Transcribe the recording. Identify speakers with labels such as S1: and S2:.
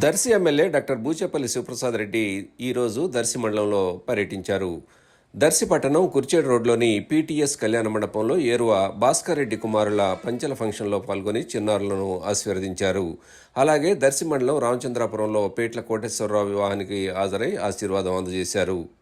S1: Darsi MLA doctor Buchepalli Sivaprasad Reddy ఈరోజు దర్శి మండలంలో పర్యటించారు. దర్శి పట్టణం కుర్చేడు రోడ్లోని పీటీఎస్ కళ్యాణ మండపంలో ఏరువ భాస్కర్ రెడ్డి కుమారుల పంచల ఫంక్షన్లో పాల్గొని చిన్నారులను ఆశీర్వదించారు. అలాగే దర్శి మండలం రామచంద్రాపురంలో పేట్ల కోటేశ్వరరావు వివాహానికి హాజరై ఆశీర్వాదం అందజేశారు.